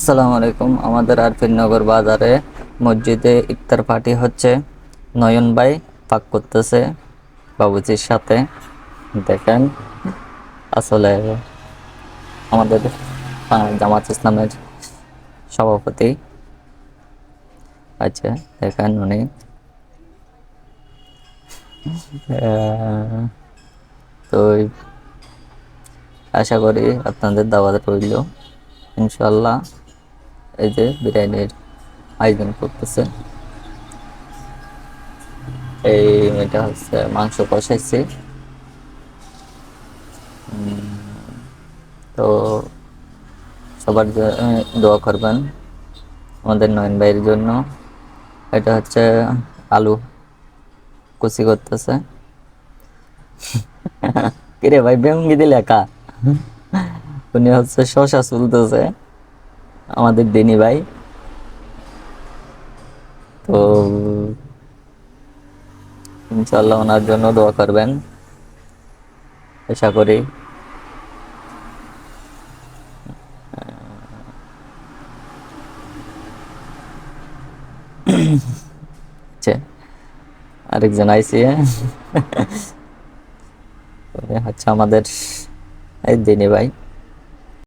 আসসালামু আলাইকুম। আমাদের আরফিনগর বাজারে মসজিদে ইফতার পার্টি হচ্ছে। নয়ন ভাই পাক করতেছে বাবুজির সাথে। দেখেন, আসলে আমাদের জামাত ইসলামের সভাপতি। আছে দেখেন উনি। তো আশা করি আপনাদের দাওয়াত রইল। ইনশাল্লাহ এই যে বিরিয়ানির আয়োজন করতেছে। এই এটা হচ্ছে মাংস কষাইছি। তো সবার দোয়া করবেন আমাদের নয়ন ভাইয়ের জন্য। এটা হচ্ছে আলু কুচি করতেছে। কিরে ভাই বেঙ্গি দিলে একা উনি হচ্ছে শশা চুলতেছে। আমাদের দিনী ভাই। তো ইনশাল্লাহ ওনার জন্য দোয়া করবেন। আশা করি। আরেকজন আইসি। হচ্ছে আমাদের দিনী ভাই।